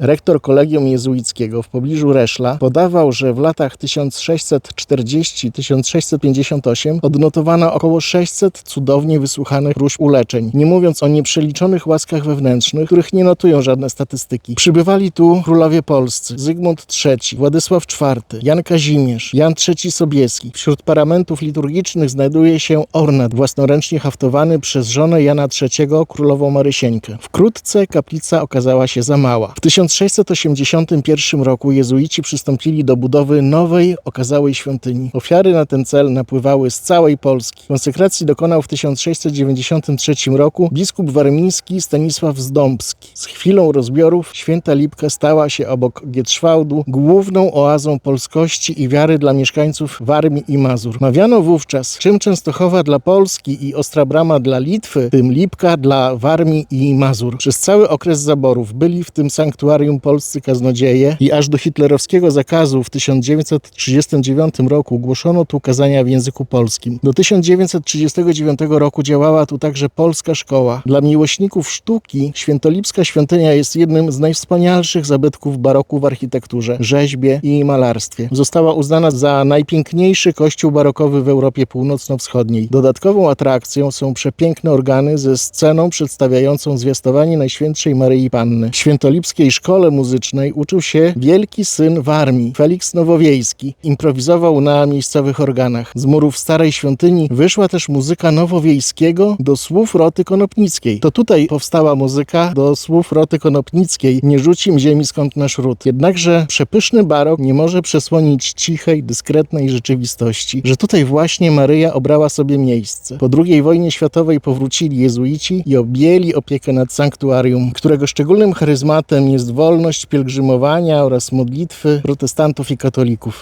Rektor Kolegium Jezuickiego w pobliżu Reszla podawał, że w latach 1640-1658 odnotowano około 600 cudownie wysłuchanych różb uleczeń, nie mówiąc o nieprzeliczonych łaskach wewnętrznych, których nie notują żadne statystyki. Przybywali tu królowie polscy, Zygmunt III, Władysław IV, Jan Kazimierz, Jan III Sobieski. Wśród paramentów liturgicznych znajduje się ornat własnoręcznie haftowany przez żonę Jana III, królową Marysieńkę. Wkrótce kaplica okazała się za mała. W 1681 roku jezuici przystąpili do budowy nowej, okazałej świątyni. Ofiary na ten cel napływały z całej Polski. Konsekracji dokonał w 1693 roku biskup warmiński Stanisław Zdąbski. Z chwilą rozbiorów święta Lipka stała się obok Gietrzwałdu główną oazą polskości i wiary dla mieszkańców Warmii i Mazur. Mawiano wówczas, czym Częstochowa dla Polski i Ostra Brama dla Litwy, tym Lipka dla Warmii i Mazur. Przez cały okres zaborów byli w tym sanktuarium polscy kaznodzieje i aż do hitlerowskiego zakazu w 1939 roku głoszono tu kazania w języku polskim. Do 1939 roku działała tu także polska szkoła. Dla miłośników sztuki Świętolipska świątynia jest jednym z najwspanialszych zabytków baroku w architekturze, rzeźbie i malarstwie. Została uznana za najpiękniejszy kościół barokowy w Europie Północno-Wschodniej. Dodatkową atrakcją są przepiękne organy ze sceną przedstawiającą zwiastowanie Najświętszej Maryi Panny. W świętolipskiej muzycznej uczył się wielki syn Warmii, Felix Nowowiejski. Improwizował na miejscowych organach. Z murów starej świątyni wyszła też muzyka Nowowiejskiego do słów Roty Konopnickiej. To tutaj powstała muzyka do słów Roty Konopnickiej Nie rzucim ziemi skąd nasz ród. Jednakże przepyszny barok nie może przesłonić cichej, dyskretnej rzeczywistości, że tutaj właśnie Maryja obrała sobie miejsce. Po II wojnie światowej powrócili jezuici i objęli opiekę nad sanktuarium, którego szczególnym charyzmatem jest wolność pielgrzymowania oraz modlitwy protestantów i katolików.